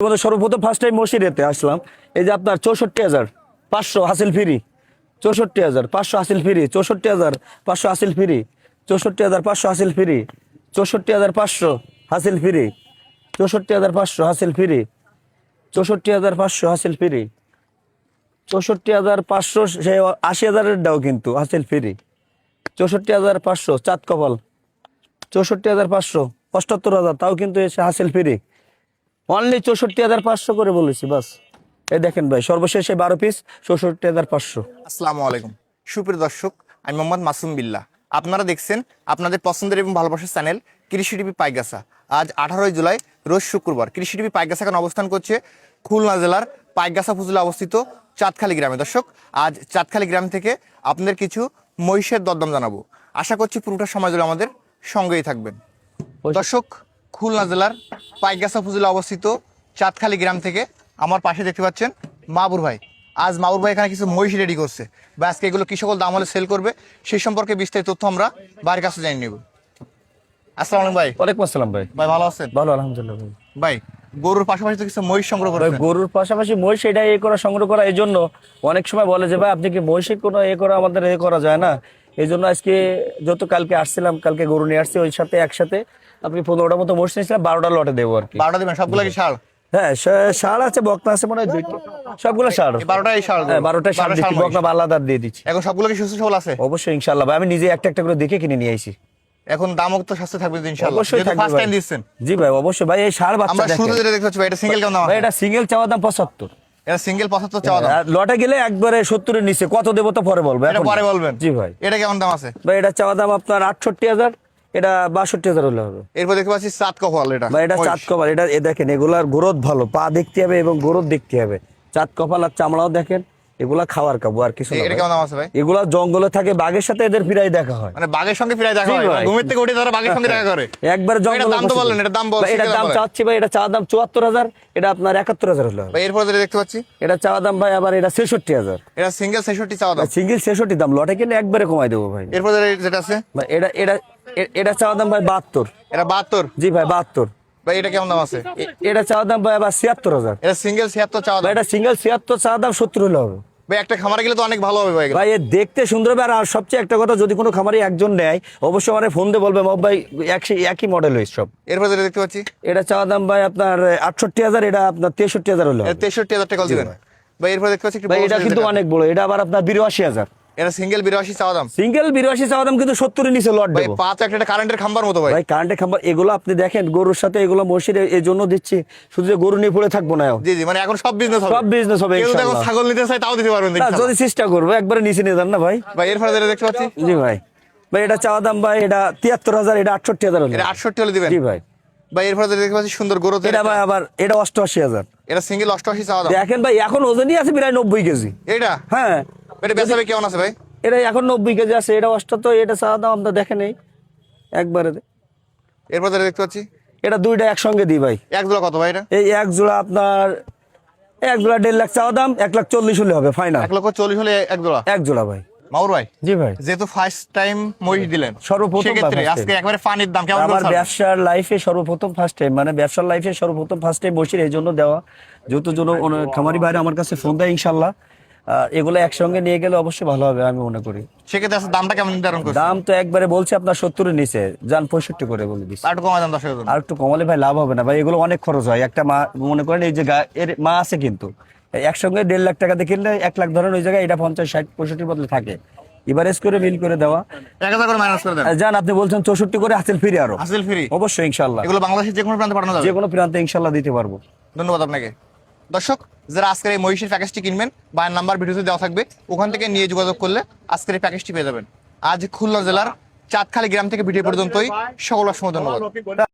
আমাদের সর্বপ্রথম first time মসিরেতে আসলাম এই যে আপনার চৌষট্টি হাজার পাঁচশো হাসিল ফ্রি চৌষট্টি হাজার পাঁচশো হাসিল ফ্রি চৌষট্টি হাজার পাঁচশো হাসিল ফ্রি চৌষট্টি হাজার পাঁচশো হাসিল ফ্রি চৌষট্টি হাজার পাঁচশো হাসিল ফ্রি চৌষট্টি হাজার পাঁচশো হাসিল ফ্রি চৌষট্টি হাজার পাঁচশো হাসিল ফ্রি চৌষট্টি হাজার পাঁচশো সে আশি হাজারের দাও কিন্তু হাসিল ফ্রি চৌষট্টি হাজার পাঁচশো চাঁদ কপাল চৌষট্টি হাজার পাঁচশো অষ্টাত্তর হাজার তাও কিন্তু এসে হাসিল ফ্রি অনলি চৌষট্টি হাজার পাঁচশো করে বলেছি বাস। এই দেখেন ভাই সর্বশেষে বারো পিস চৌষট্টি হাজার পাঁচশো। আসসালামু আলাইকুম। সুপ্রিয় দর্শক আমি মোহাম্মদ মাসুম বিল্লাহ। আপনারা দেখছেন আপনাদের পছন্দের এবং ভালোবাসার চ্যানেল কৃষি টিভি পাইগাসা আজ আঠারোই জুলাই রোজ শুক্রবার। কৃষি টিভি পাইগাসা এখন অবস্থান করছে? খুলনা জেলার পাইগাসা উপজেলা অবস্থিত চাঁদখালি গ্রামে। দর্শক আজ চাঁদখালি গ্রাম থেকে আপনাদের কিছু মহিষের দরদাম জানাব। আশা করছি পুরোটা সময় ধরে আমাদের সঙ্গেই থাকবেন। দর্শক খুলনা জেলার পাইগাসা উপজেলা অবস্থিত চাঁদখালি গ্রাম থেকে আমার পাশে দেখতে পাচ্ছেন মাবুর ভাই। আজ মাবুর ভাই এখানে কিছু মহিষ রেডি করছে। বা আজকে এগুলো কি সকল দাম হলে সেল করবে সেই সম্পর্কে বিস্তারিত তথ্য আমরা বাড়ির কাছে জানিয়ে নেব। আসসালামু আলাইকুম ভাই। ওয়ালাইকুম আসসালাম ভাই। ভাই ভালো আছেন? ভালো আলহামদুলিল্লাহ ভাই। ভাই গরুর পাশাপাশি তো কিছু মহিষ সংগ্রহ করেছেন? গরুর পাশাপাশি মহিষ এটা এ করা সংগ্রহ করা এই জন্য অনেক সময় বলে যে ভাই আপনি কি মহিষের কোনো এ করা আমাদের এ করা যায় না? এই জন্য আজকে যত কালকে আসছিলাম কালকে গরু নিয়ে আসছি ওই সাথে একসাথে আপনি পনেরোটা মতো মহিষ নিয়েছিলাম বারোটা লটে দেবো আর কি। বারোটা দিবেন সবগুলো কি ষাড় হ্যাঁ ষাঁড় আছে বকনা আছে মনে হয় সবগুলো ষাঁড় হ্যাঁ ষাঁড় দিচ্ছি বকনা আলাদা দিয়ে দিচ্ছি। এখন সবগুলো কি সুস্থ সবল আছে? অবশ্যই ইনশাল্লাহ ভাই আমি নিজে একটা একটা করে দেখে কিনে নিয়ে আইছি। এখন দামও তো সস্তা থাকবে ইনশাআল্লাহ। অবশ্যই থাকবে ফার্স্ট টাইম দিচ্ছেন। জি ভাই অবশ্যই। ভাই এই ষাঁড় বাচ্চা আমরা দেখেন। শুরুতে যেটা দেখতে পাচ্ছি এটা সিঙ্গেল কেমন দাম ভাই এটা সিঙ্গেল চাওয়া দাম পঁচাত্তর। এটা সিঙ্গেল পঁচাত্তর চাওয়া দাম। লটে গেলে একবারে সত্তরের নিচে। কত দেবো তো পরে বলব এটা এখন পরে বলবেন। জি ভাই। এটা কেমন দাম আছে? ভাই এটা চাওয়া দাম আপনার আটষট্টি হাজার। এটা বাষট্টি হাজার হলে হবে। এরপর দেখতে পাচ্ছি সাত কপাল এটা। ভাই এটা। চাঁদ কপাল এটা দেখেন এগুলার গ্রোথ ভালো পা দেখতে হবে এবং গ্রোথ দেখতে হবে। চাঁদ কপাল আর চামড়াও দেখেন এগুলা খাওয়ার কাবু আর কিছু এটা এগুলা জঙ্গলে থাকে বাঘের সাথে এদের ফিরাই দেখা হয়। মানে বাঘের সঙ্গে ফিরে দেখা হয় ঘুমের থেকে উঠে তারা বাঘের সঙ্গে দেখা করে। একবার জঙ্গলে দাম তো বললেন, এটা দাম বল, ভাই, এটার সিঙ্গেল দাম চাচ্ছি ভাই এটা চা দাম চুয়াত্তর হাজার এটা আপনার একাত্তর হাজার হলে হবে। ভাই এরপর যেটা দেখতে পাচ্ছি। এটা চাওয়া দাম ভাই আবার এটা ছেষট্টি হাজার। এটা সিঙ্গেল ছেষট্টি চাওয়া দাম। সিঙ্গেল ছেষট্টি দাম লটে কিনলে একবারে কমাই দেবো ভাই। এরপর যেটা আছে? ভাই, এটা এটা এটা চাওয়া দাম ভাই বাহাত্তর। এটা বাহাত্তর? জি ভাই বাহাত্তর। ভাই এটা কেমন দাম আছে? এটা চাওয়া দাম ভাই আবার ছিয়াত্তর হাজার। এটা সিঙ্গেল ছিয়াত্তর চাওয়া দাম। এটা সিঙ্গেল ছিয়াত্তর চাওয়া দাম সত্তর হলে হবে। ভাই একটা খামারে গেলে তো অনেক ভালো হবে ভাই। ভাই দেখতে সুন্দর হবে। আর সবচেয়ে একটা কথা যদি কোনো খামারে একজন নেয় অবশ্যই আমার ফোন দিয়ে বলবে ভাই একই একই মডেল হয়েছে সব। এরপর যেটা দেখতে পাচ্ছি? এটা চাওয়া দাম ভাই আপনার আটষট্টি হাজার এটা আপনার তেষট্টি হাজার হলে। তেষট্টি হাজার টাকা দিবেন ভাই। এরপর দেখতে পাচ্ছি ভাই এটা কিন্তু অনেক বড়। এটা আবার আপনার বিরাশি হাজার। এটা সিঙ্গেল বিরাশি চাওয়া দাম। সিঙ্গেল বিরাশি চাওয়া দাম কিন্তু সত্তরের নিচে লট ভাই দেবো। পা তো একটা কারেন্টের খাম্বার মতো ভাই। ভাই কারেন্টের খাম্বার এগুলো আপনি দেখেন গরুর সাথে এগুলো মসির এই জন্য দিচ্ছি। শুধু যে গরু নিয়ে পড়ে থাকব না জি জি মানে এখন সব বিজনেস হবে। সব business হবে কেউ ইনশাআল্লাহ। ছাগল নিতে চায় তাও দিতে পারবেন না, যদি চেষ্টা করব একবারে নিচে নিয়ে যান না ভাই। ভাই এরপরে যেটা দেখতে পাচ্ছি? জি ভাই। ভাই এটা চাওয়া দাম ভাই এটা তিয়াত্তর হাজার এটা আটষট্টি হাজার হলে। এটা আটষট্টি হলে দিবেন। জি ভাই। ভাই এরপরে যেটা দেখতে পাচ্ছি সুন্দর গরু এটা ভাই আবার এটা অষ্টআশি হাজার। এটা সিঙ্গেল অষ্টআশি চাওয়া দাম। দেখেন ভাই এখন ওজনই আছে প্রায় নব্বই কেজি। এটা হ্যাঁ। এটা বেচাবে কেমন আছে ভাই? এটা এখন নব্বই কেজি আছে এটা এটা চাওয়া দাম আপনার একবারে এরপর দেখতে পাচ্ছি? এটা দুইটা একসঙ্গে দিই ভাই। এক জোড়া কত ভাই এটা? এই এক জোড়া আপনার এক জোড়া দেড় লাখ চাওয়া দাম এক লাখ চল্লিশ হলে হবে ফাইনাল এক লক্ষ চল্লিশ হলে এক জোড়া? এক জোড়া ভাই। মাউর ভাই? জি ভাই। যেহেতু ফার্স্ট টাইম মহিষ দিলেন সর্বপ্রথম সেক্ষেত্রে বা first আজকে একবারে পানির দাম কেমন আমার ব্যবসার লাইফে সর্বপ্রথম ফার্স্ট টাইম মানে ব্যবসার লাইফে সর্বপ্রথম ফার্স্ট টাইম বসির এই জন্য দেওয়া। যেহেতু জন্য খামারি বাইরে আমার কাছে ফোন দেয় ইনশাল্লাহ। এগুলো একসঙ্গে নিয়ে গেলে অবশ্যই ভালো হবে আমি মনে করি। সেক্ষেত্রে আজকে দামটা কেমন নির্ধারণ করছে দাম তো একবারে বলছে আপনার সত্তরের নিচে। যান পঁয়ষট্টি করে বলে দিচ্ছি। আর একটু দাম দশ হাজার আর একটু কমালে ভাই লাভ হবে না। ভাই এগুলো অনেক খরচ হয়। একটা মা মনে করেন এই যে গা- এর মা আছে কিন্তু। একসঙ্গে দেড় লাখ টাকা দিয়ে কিনলে এক লাখ ধরেন ওই জায়গায় এটা পঞ্চাশ ষাট পঁয়ষট্টির বদলে থাকে। এভারেজ করে মিল করে দেওয়া। এক হাজার করে মাইনাস করে দেন। আর যান আপনি বলছেন চৌষট্টি করে হাসিল ফিরে আরও। হাসিল ফ্রি। অবশ্যই ইনশাল্লাহ এগুলো বাংলাদেশের যে কোনো প্রান্তে পাঠানো যাবে? যে কোনো প্রান্তে ইনশাল্লাহ দিতে পারব। ধন্যবাদ আপনাকে। দর্শক, যারা আজকের এই মহিষের প্যাকেজটি কিনবেন বায়ের নাম্বার ভিডিওতে দেওয়া থাকবে, ওখান থেকে নিয়ে যোগাযোগ করলে আজকের এই প্যাকেজটি পেয়ে যাবেন। আজ খুলনা জেলার চাঁদখালি গ্রাম থেকে ভিডিও পর্যন্তই। সকল অসংখ্য ধন্যবাদ।